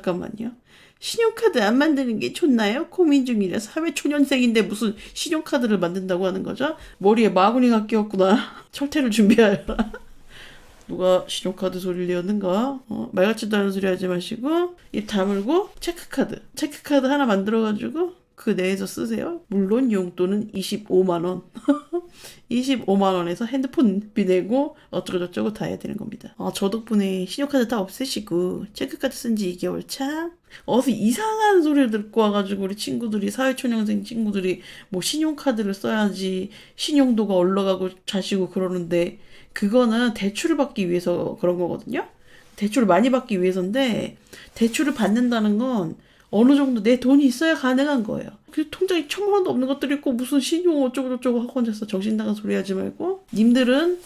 잠깐만요. 신용카드 안 만드는 게 좋나요? 고민 중이라 사회 초년생인데 무슨 신용카드를 만든다고 하는 거죠? 머리에 마구니가 끼었구나. 철퇴를 준비하여라. 누가 신용카드 소리를 내었는가? 어, 말 같지도 않은 소리 하지 마시고 입 다물고 체크카드. 체크카드 하나 만들어가지고 그 내에서 쓰세요. 물론 용돈은 25만 원. 25만 원에서 핸드폰 비 내고 어쩌고저쩌고 다 해야 되는 겁니다. 아, 저 덕분에 신용카드 다 없애시고 체크카드 쓴 지 2개월 차. 어서 이상한 소리를 듣고 와가지고 우리 친구들이 사회초년생 친구들이 뭐 신용카드를 써야지 신용도가 올라가고 자시고 그러는데 그거는 대출을 받기 위해서 그런 거거든요. 대출을 많이 받기 위해서인데 대출을 받는다는 건 어느 정도 내 돈이 있어야 가능한 거예요. 그 통장에 천만 원도 없는 것들이 있고 무슨 신용 어쩌고저쩌고 하고 앉아서 정신 나간 소리 하지 말고 님들은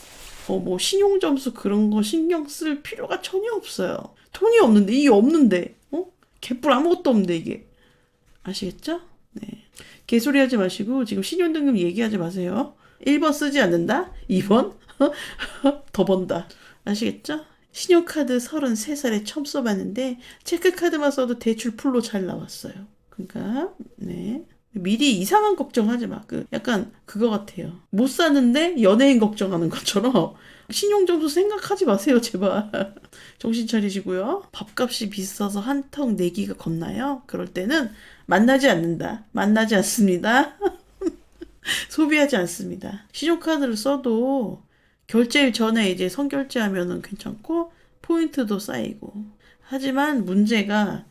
어 뭐 신용 점수 그런 거 신경 쓸 필요가 전혀 없어요. 돈이 없는데 이게 없는데 어 개뿔 아무것도 없는데 이게 아시겠죠? 네 개소리 하지 마시고 지금 신용 등급 얘기하지 마세요. 1번 쓰지 않는다. 2번 더 번다. 아시겠죠? 신용카드 33살에 처음 써봤는데 체크카드만 써도 대출 풀로 잘 나왔어요. 그러니까 네 미리 이상한 걱정하지 마. 그 약간 그거 같아요. 못 사는데 연예인 걱정하는 것처럼 신용 점수 생각하지 마세요, 제발. 정신 차리시고요. 밥값이 비싸서 한턱 내기가 겁나요. 그럴 때는 만나지 않는다. 만나지 않습니다. 소비하지 않습니다. 신용카드를 써도 결제일 전에 이제 선결제하면은 괜찮고 포인트도 쌓이고 하지만 문제가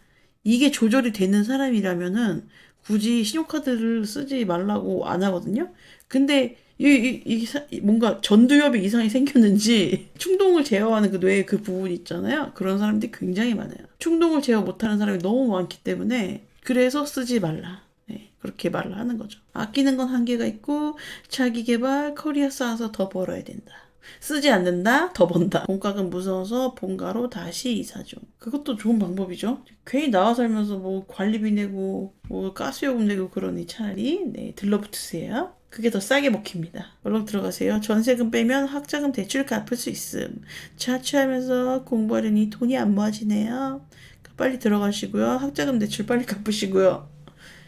이게 조절이 되는 사람이라면은 굳이 신용카드를 쓰지 말라고 안 하거든요. 근데 이, 이, 이 사- 뭔가 전두엽에 이상이 생겼는지 충동을 제어하는 그 뇌의 그 부분 있잖아요. 그런 사람들이 굉장히 많아요. 충동을 제어 못하는 사람이 너무 많기 때문에 그래서 쓰지 말라. 네, 그렇게 말을 하는 거죠. 아끼는 건 한계가 있고 자기 개발 커리어 쌓아서 더 벌어야 된다. 쓰지 않는다 더 번다. 본가금 무서워서 본가로 다시 이사 중. 그것도 좋은 방법이죠. 괜히 나와 살면서 뭐 관리비 내고 뭐 가스요금 내고 그러니 차라리 네 들러붙으세요. 그게 더 싸게 먹힙니다. 얼른 들어가세요. 전세금 빼면 학자금 대출 갚을 수 있음. 자취하면서 공부하려니 돈이 안 모아지네요. 빨리 들어가시고요. 학자금 대출 빨리 갚으시고요.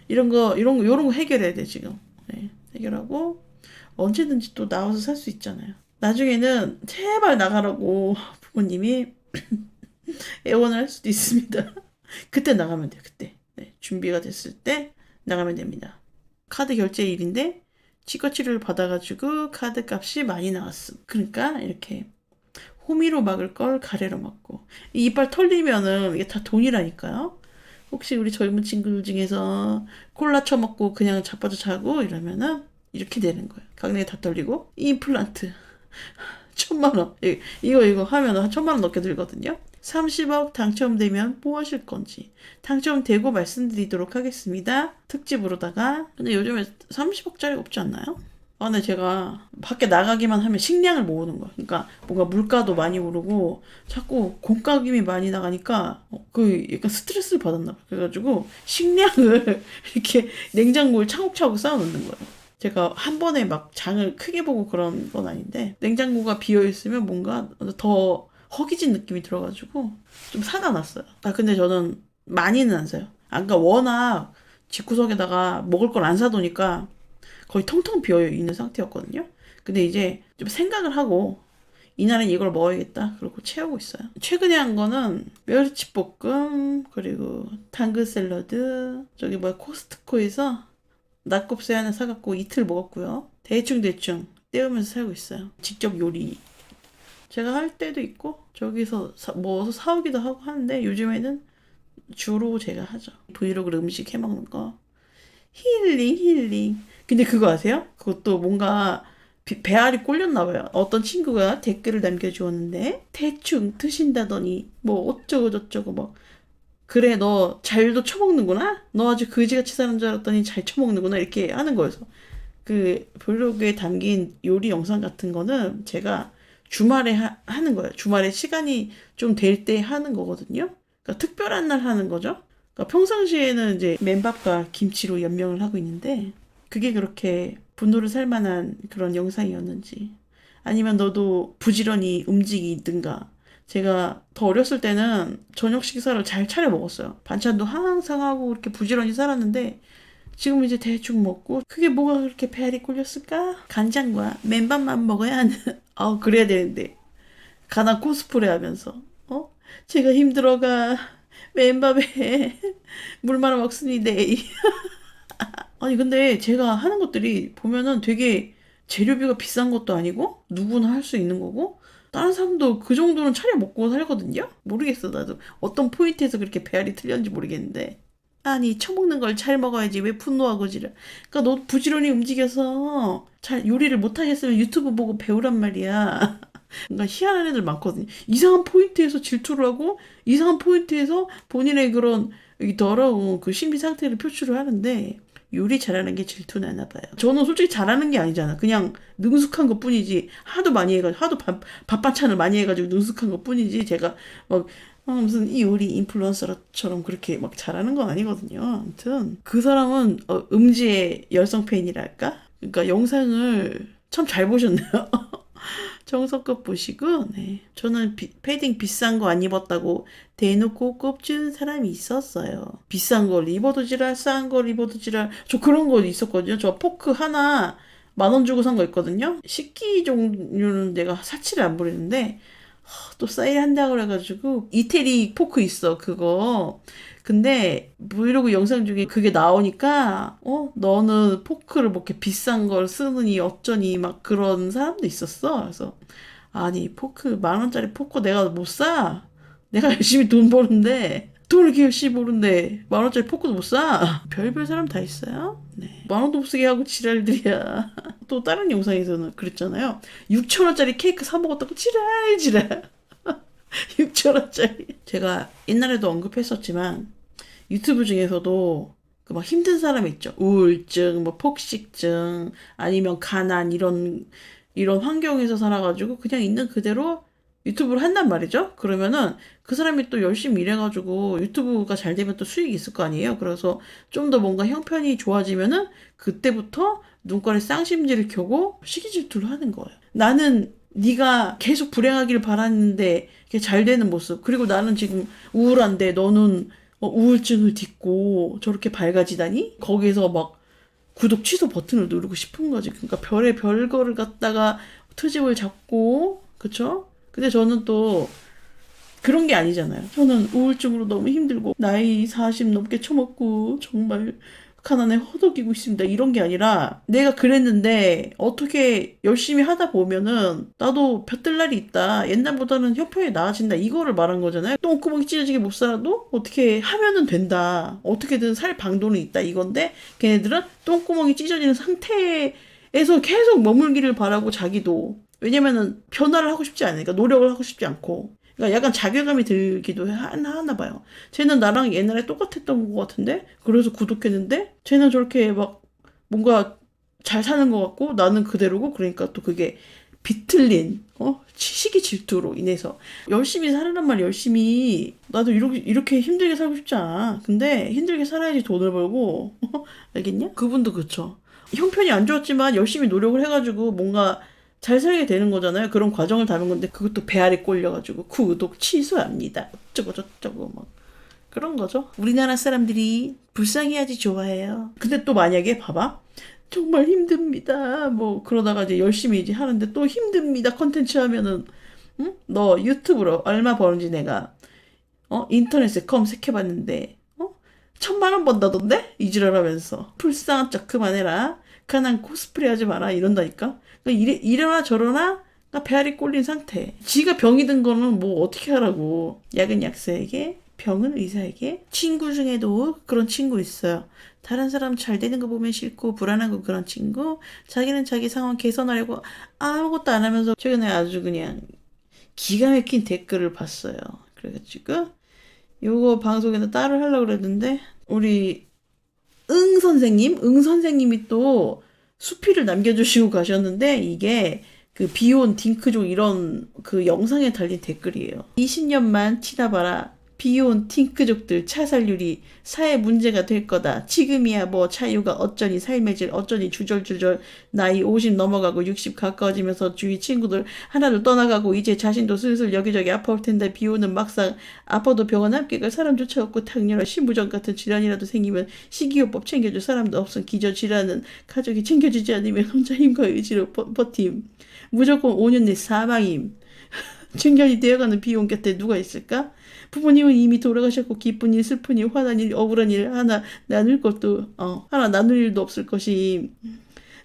이런 거 이런 거 이런 거 해결해야 돼 지금. 네, 해결하고 언제든지 또 나와서 살 수 있잖아요. 나중에는 제발 나가라고 부모님이 애원을 할 수도 있습니다. 그때 나가면 돼요. 그때 네, 준비가 됐을 때 나가면 됩니다. 카드 결제일인데 치과 치료를 받아가지고 카드 값이 많이 나왔음. 그러니까 이렇게 호미로 막을 걸 가래로 막고 이 이빨 털리면은 이게 다 돈이라니까요. 혹시 우리 젊은 친구들 중에서 콜라 처먹고 그냥 자빠져 자고 이러면은 이렇게 되는 거예요. 강냉이 다 떨리고 임플란트 천만 원 이- 이거 이거 하면 한 천만 원 넘게 들거든요. 30억 당첨되면 뭐 하실 건지 당첨되고 말씀드리도록 하겠습니다. 특집으로다가 근데 요즘에 30억짜리 없지 않나요? 아, 근데 제가 밖에 나가기만 하면 식량을 모으는 거야. 그러니까 뭔가 물가도 많이 오르고 자꾸 공과금이 많이 나가니까 어, 그 약간 스트레스를 받았나 봐. 그래가지고 식량을 이렇게 냉장고에 차곡차곡 쌓아놓는 거예요. 제가 한 번에 막 장을 크게 보고 그런 건 아닌데 냉장고가 비어 있으면 뭔가 더 허기진 느낌이 들어가지고 좀 사다 놨어요. 아 근데 저는 많이는 안 사요. 아까 워낙 집구석에다가 먹을 걸 안 사두니까 거의 텅텅 비어 있는 상태였거든요. 근데 이제 좀 생각을 하고 이날은 이걸 먹어야겠다. 그러고 채우고 있어요. 최근에 한 거는 멸치 볶음 그리고 당근 샐러드 저기 뭐야 코스트코에서 낙곱새 하나 사갖고 이틀 먹었고요. 대충 대충 때우면서 살고 있어요. 직접 요리 제가 할 때도 있고 저기서 사, 뭐서 사오기도 하고 하는데 요즘에는 주로 제가 하죠. 브이로그 음식 해 먹는 거 힐링 힐링. 근데 그거 아세요? 그것도 뭔가 비- 배알이 꼴렸나 봐요. 어떤 친구가 댓글을 남겨주었는데 대충 드신다더니 뭐 어쩌고 저쩌고 막 그래 너 잘도 처먹는구나? 너 아주 그지같이 사는 줄 알았더니 잘 처먹는구나 이렇게 하는 거여서 그 블로그에 담긴 요리 영상 같은 거는 제가 주말에 하, 는 거예요. 주말에 시간이 좀 될 때 하는 거거든요. 그러니까 특별한 날 하는 거죠. 그러니까 평상시에는 이제 맨밥과 김치로 연명을 하고 있는데 그게 그렇게 분노를 살 만한 그런 영상이었는지 아니면 너도 부지런히 움직이든가 제가 더 어렸을 때는 저녁 식사를 잘 차려 먹었어요. 반찬도 항상 하고 이렇게 부지런히 살았는데 지금 이제 대충 먹고 그게 뭐가 그렇게 배알이 꼴렸을까? 간장과 맨밥만 먹어야 하는 아 그래야 되는데 가난 코스프레 하면서 어? 제가 힘들어가 맨밥에 물 말아 먹습니다. 아니 근데 제가 하는 것들이 보면은 되게 재료비가 비싼 것도 아니고 누구나 할 수 있는 거고 다른 사람도 그 정도는 차려 먹고 살거든요. 모르겠어 나도 어떤 포인트에서 그렇게 배알이 틀렸는지 모르겠는데 아니 처먹는 걸 잘 먹어야지 왜 분노하고 지랄. 그러니까 너 부지런히 움직여서 잘 요리를 못 하겠으면 유튜브 보고 배우란 말이야. 그러니까 희한한 애들 많거든요. 이상한 포인트에서 질투를 하고 이상한 포인트에서 본인의 그런 이 더러운 그 심리 상태를 표출을 하는데 요리 잘하는 게 질투 나나 봐요. 저는 솔직히 잘하는 게 아니잖아. 그냥 능숙한 것 뿐이지. 하도 많이 해가지고 하도 밥, 밥 반찬을 많이 해가지고 능숙한 것 뿐이지. 제가 막 어, 무슨 이 요리 인플루언서처럼 그렇게 막 잘하는 건 아니거든요. 아무튼 그 사람은 어, 음지의 열성 팬이랄까? 그러니까 영상을 참 잘 보셨네요. 정성껏 보시고, 네. 저는 비- 패딩 비싼 거 안 입었다고 대놓고 꼽주는 사람이 있었어요. 비싼 걸 입어도 지랄, 싼 걸 입어도 지랄. 저 그런 거 있었거든요. 저 포크 하나 만 원 주고 산 거 있거든요. 식기 종류는 내가 사치를 안 부리는데, 하, 또 사일 한다 그래가지고, 이태리 포크 있어, 그거. 근데 브이로그 영상 중에 그게 나오니까 어 너는 포크를 뭐 이렇게 비싼 걸 쓰느니 어쩌니 막 그런 사람도 있었어. 그래서 아니 포크 만 원짜리 포크 내가 못 사. 내가 열심히 돈 버는데 돈 이렇게 열심히 버는데 만 원짜리 포크도 못 사. 별별 사람 다 있어요. 네. 만 원도 못 쓰게 하고 지랄들이야. 또 다른 영상에서는 그랬잖아요. 6천 원짜리 케이크 사 먹었다고 지랄 지랄. 6천 원짜리. 제가 옛날에도 언급했었지만 유튜브 중에서도 그 막 힘든 사람 있죠. 우울증, 뭐 폭식증, 아니면 가난 이런 이런 환경에서 살아가지고 그냥 있는 그대로 유튜브를 한단 말이죠. 그러면은 그 사람이 또 열심히 일해가지고 유튜브가 잘 되면 또 수익이 있을 거 아니에요. 그래서 좀 더 뭔가 형편이 좋아지면은 그때부터 눈깔에 쌍심지를 켜고 시기 질투를 하는 거예요. 나는 네가 계속 불행하길 바랐는데 이게 잘 되는 모습. 그리고 나는 지금 우울한데 너는 어, 우울증을 딛고 저렇게 밝아지다니? 거기서 막 구독 취소 버튼을 누르고 싶은 거지. 그러니까 별의 별거를 갖다가 트집을 잡고, 그쵸? 근데 저는 또 그런 게 아니잖아요. 저는 우울증으로 너무 힘들고, 나이 40 넘게 처먹고, 정말 가난에 허덕이고 있습니다. 이런 게 아니라, 내가 그랬는데, 어떻게 열심히 하다 보면은, 나도 볕들 날이 있다. 옛날보다는 형편이 나아진다. 이거를 말한 거잖아요. 똥구멍이 찢어지게 못 살아도, 어떻게 하면은 된다. 어떻게든 살 방도는 있다. 이건데, 걔네들은 똥구멍이 찢어지는 상태에서 계속 머물기를 바라고 자기도. 왜냐면은, 변화를 하고 싶지 않으니까, 노력을 하고 싶지 않고. 그러니까 약간 자괴감이 들기도 하나, 하나 봐요. 쟤는 나랑 옛날에 똑같았던 것 같은데? 그래서 구독했는데? 쟤는 저렇게 막 뭔가 잘 사는 것 같고 나는 그대로고 그러니까 또 그게 비틀린 어 시기 질투로 인해서 열심히 살으란 말 열심히 나도 이렇게 이렇게 힘들게 살고 싶지 않아 근데 힘들게 살아야지 돈을 벌고 알겠냐 그분도 그쵸 형편이 안 좋았지만 열심히 노력을 해가지고 뭔가 잘 살게 되는 거잖아요 그런 과정을 담은 건데 그것도 배알이 꼴려가지고 구독 취소합니다 어쩌고 저쩌고 막 그런 거죠. 우리나라 사람들이 불쌍해야지 좋아해요. 근데 또 만약에 봐봐. 정말 힘듭니다. 뭐 그러다가 이제 열심히 이제 하는데 또 힘듭니다. 컨텐츠 하면은 응? 너 유튜브로 얼마 버는지 내가 어 인터넷에 검색해봤는데 어 천만 원 번다던데 이지랄하면서 불쌍한 척 그만해라. 가난 코스프레 하지 마라 이런다니까. 그러니까 이래, 이러나 저러나 배알이 꼴린 상태. 지가 병이 든 거는 뭐 어떻게 하라고. 약은 약사에게, 병은 의사에게. 친구 중에도 그런 친구 있어요. 다른 사람 잘 되는 거 보면 싫고 불안하고 그런 친구. 자기는 자기 상황 개선하려고 아무것도 안 하면서 최근에 아주 그냥 기가 막힌 댓글을 봤어요. 그래가지고 요거 방송에서 따로 하려고 그랬는데 우리 응 선생님, 응 선생님이 또 수필을 남겨주시고 가셨는데 이게 그 비온 딩크족 이런 그 영상에 달린 댓글이에요. 20년만 티나봐라. 비혼 팅크족들 차살률이 사회 문제가 될 거다. 지금이야 뭐 자유가 어쩌니 삶의 질 어쩌니 주절주절 나이 50 넘어가고 60 가까워지면서 주위 친구들 하나둘 떠나가고 이제 자신도 슬슬 여기저기 아파올 텐데 비오는 막상 아파도 병원 갈 사람조차 없고 당뇨나 신부전 같은 질환이라도 생기면 식이요법 챙겨줄 사람도 없음 기저 질환은 가족이 챙겨주지 않으면 혼자 힘과 의지로 버, 버팀 무조건 5년 내 사망임 중년이 되어가는 비용 곁에 누가 있을까? 부모님은 이미 돌아가셨고 기쁜 일, 슬픈 일, 화난 일, 억울한 일 하나 나눌 것도 어 하나 나눌 일도 없을 것이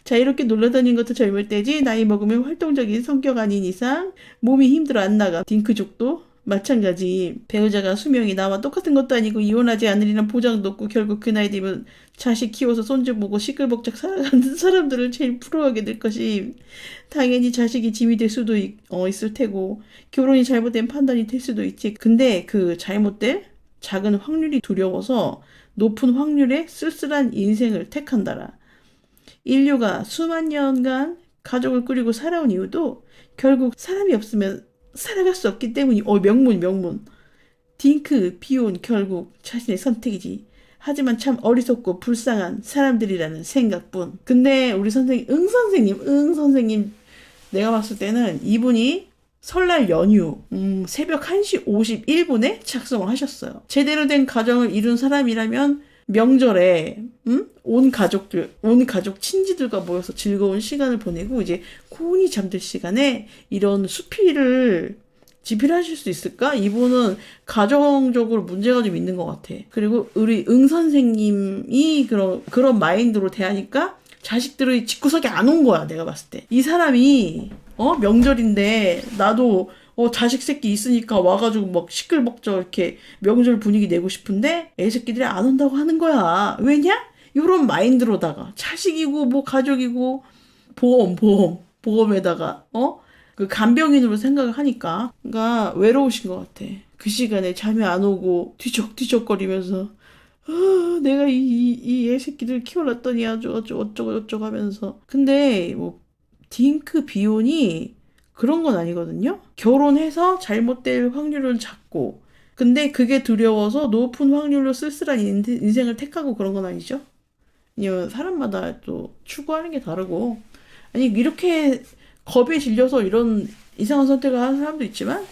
자 이렇게 놀러다니는 것도 젊을 때지 나이 먹으면 활동적인 성격 아닌 이상 몸이 힘들어 안 나가. 딩크족도 마찬가지. 배우자가 수명이 나와 똑같은 것도 아니고 이혼하지 않으리란 보장도 없고 결국 그 나이 되면 자식 키워서 손주 보고 시끌벅적 살아가는 사람들을 제일 부러워하게 될 것이 당연히 자식이 짐이 될 수도 있, 어, 있을 테고 결혼이 잘못된 판단이 될 수도 있지. 근데 그 잘못될 작은 확률이 두려워서 높은 확률의 쓸쓸한 인생을 택한다라. 인류가 수만 년간 가족을 꾸리고 살아온 이유도 결국 사람이 없으면 살아갈 수 없기 때문이 어 명문 명문. 딩크 비온 결국 자신의 선택이지. 하지만 참 어리석고 불쌍한 사람들이라는 생각뿐. 근데 우리 선생님 응 선생님 응 선생님. 내가 봤을 때는 이분이 설날 연휴 음, 새벽 1시 51분에 작성을 하셨어요. 제대로 된 가정을 이룬 사람이라면 명절에 음? 온 가족들, 온 가족 친지들과 모여서 즐거운 시간을 보내고 이제 고온이 잠들 시간에 이런 수필을 집필하실 수 있을까? 이분은 가정적으로 문제가 좀 있는 것 같아. 그리고 우리 응 선생님이 그런 그런 마인드로 대하니까 자식들의 집구석에 안 온 거야. 내가 봤을 때 이 사람이 어 명절인데 나도 어, 자식 새끼 있으니까 와가지고 막 시끌벅적 이렇게 명절 분위기 내고 싶은데 애 새끼들이 안 온다고 하는 거야. 왜냐? 요런 마인드로다가 자식이고 뭐 가족이고 보험 보험 보험에다가 어? 그 간병인으로 생각을 하니까 그러니까 외로우신 것 같아. 그 시간에 잠이 안 오고 뒤적뒤적거리면서 아, 내가 이이 애 새끼들 키워놨더니 아주 어쩌고 저쩌고 하면서 근데 뭐 딩크 비혼이 그런 건 아니거든요. 결혼해서 잘못될 확률은 작고, 근데 그게 두려워서 높은 확률로 쓸쓸한 인- 인생을 택하고 그런 건 아니죠. 사람마다 또 추구하는 게 다르고, 아니, 이렇게 겁에 질려서 이런 이상한 선택을 하는 사람도 있지만,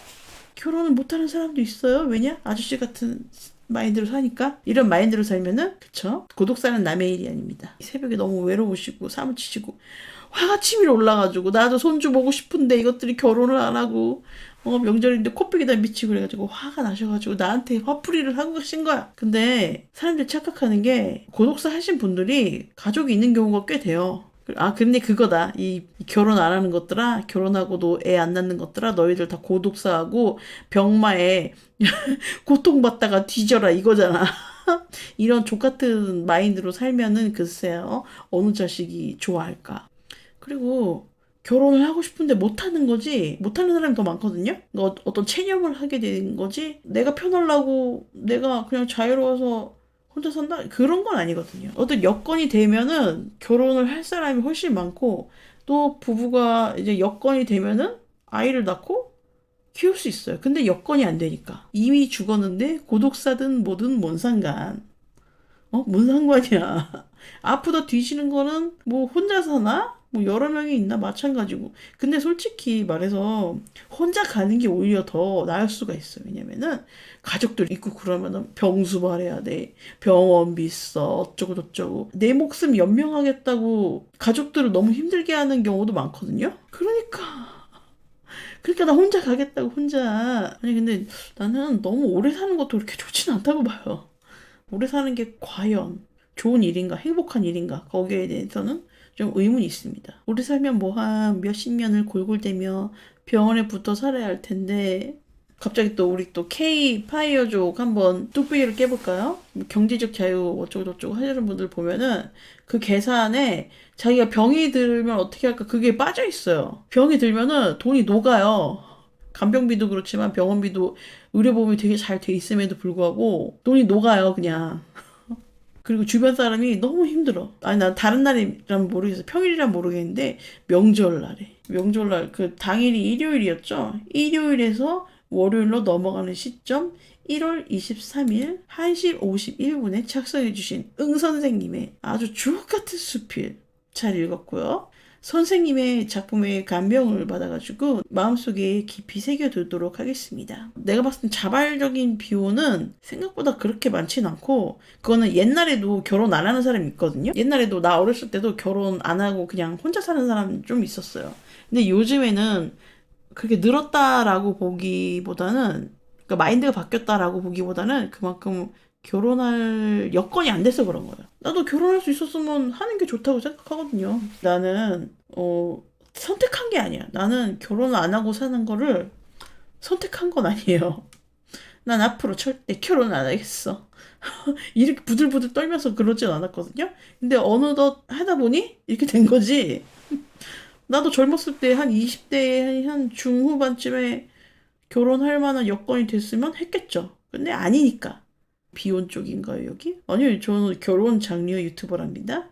결혼을 못하는 사람도 있어요. 왜냐? 아저씨 같은 마인드로 사니까 이런 마인드로 살면은 그쵸 고독사는 남의 일이 아닙니다 새벽에 너무 외로우시고 사무치시고 화가 치밀어 올라가지고 나도 손주 보고 싶은데 이것들이 결혼을 안 하고 어 명절인데 코빼기다 미치고 그래가지고 화가 나셔가지고 나한테 화풀이를 하고 계신 거야. 근데 사람들이 착각하는 게 고독사 하신 분들이 가족이 있는 경우가 꽤 돼요. 아 근데 그거다. 이 결혼 안 하는 것들아 결혼하고도 애 안 낳는 것들아 너희들 다 고독사하고 병마에 고통받다가 뒤져라 이거잖아. 이런 족 같은 마인드로 살면은 글쎄요 어느 자식이 좋아할까 그리고 결혼을 하고 싶은데 못하는 거지 못하는 사람이 더 많거든요 어, 어떤 체념을 하게 된 거지 내가 편하려고 내가 그냥 자유로워서 혼자 산다? 그런 건 아니거든요. 어떤 여건이 되면은 결혼을 할 사람이 훨씬 많고 또 부부가 이제 여건이 되면은 아이를 낳고 키울 수 있어요. 근데 여건이 안 되니까. 이미 죽었는데 고독사든 뭐든 뭔 상관. 어? 뭔 상관이야. 아프다 뒤지는 거는 뭐 혼자 사나? 뭐 여러 명이 있나 마찬가지고. 근데 솔직히 말해서 혼자 가는 게 오히려 더 나을 수가 있어. 왜냐면은 가족들 있고 그러면은 병수 말해야 돼. 병원비 써. 어쩌고 저쩌고. 내 목숨 연명하겠다고 가족들을 너무 힘들게 하는 경우도 많거든요. 그러니까. 그러니까 나 혼자 가겠다고 혼자. 아니 근데 나는 너무 오래 사는 것도 그렇게 좋진 않다고 봐요. 오래 사는 게 과연 좋은 일인가 행복한 일인가 거기에 대해서는 좀 의문이 있습니다. 오래 살면 뭐 한 몇십 년을 골골대며 병원에 붙어 살아야 할 텐데 갑자기 또 우리 또 K 파이어족 한번 뚝배기를 깨볼까요? 뭐 경제적 자유 어쩌고 저쩌고 하시는 분들 보면은 그 계산에 자기가 병이 들면 어떻게 할까 그게 빠져 있어요. 병이 들면은 돈이 녹아요. 간병비도 그렇지만 병원비도 의료보험이 되게 잘 돼 있음에도 불구하고 돈이 녹아요 그냥. 그리고 주변 사람이 너무 힘들어. 아니, 난 다른 날이라면 모르겠어. 평일이란 모르겠는데, 명절날에. 명절날, 그 당일이 일요일이었죠? 일요일에서 월요일로 넘어가는 시점 1월 23일 1시 51분에 작성해주신 응 선생님의 아주 주옥 같은 수필 잘 읽었고요. 선생님의 작품에 감명을 받아가지고 마음속에 깊이 새겨두도록 하겠습니다. 내가 봤을 땐 자발적인 비호는 생각보다 그렇게 많진 않고 그거는 옛날에도 결혼 안 하는 사람이 있거든요. 옛날에도 나 어렸을 때도 결혼 안 하고 그냥 혼자 사는 사람 좀 있었어요. 근데 요즘에는 그렇게 늘었다라고 보기보다는 그러니까 마인드가 바뀌었다라고 보기보다는 그만큼 결혼할 여건이 안 돼서 그런 거예요. 나도 결혼할 수 있었으면 하는 게 좋다고 생각하거든요. 나는 어 선택한 게 아니야. 나는 결혼을 안 하고 사는 거를 선택한 건 아니에요. 난 앞으로 절대 결혼 안 하겠어. 이렇게 부들부들 떨면서 그러진 않았거든요. 근데 어느덧 하다 보니 이렇게 된 거지. 나도 젊었을 때 한 20대 한 중후반쯤에 결혼할 만한 여건이 됐으면 했겠죠. 근데 아니니까. 비혼 쪽인가요, 여기? 아니요, 저는 결혼 장려 유튜버랍니다.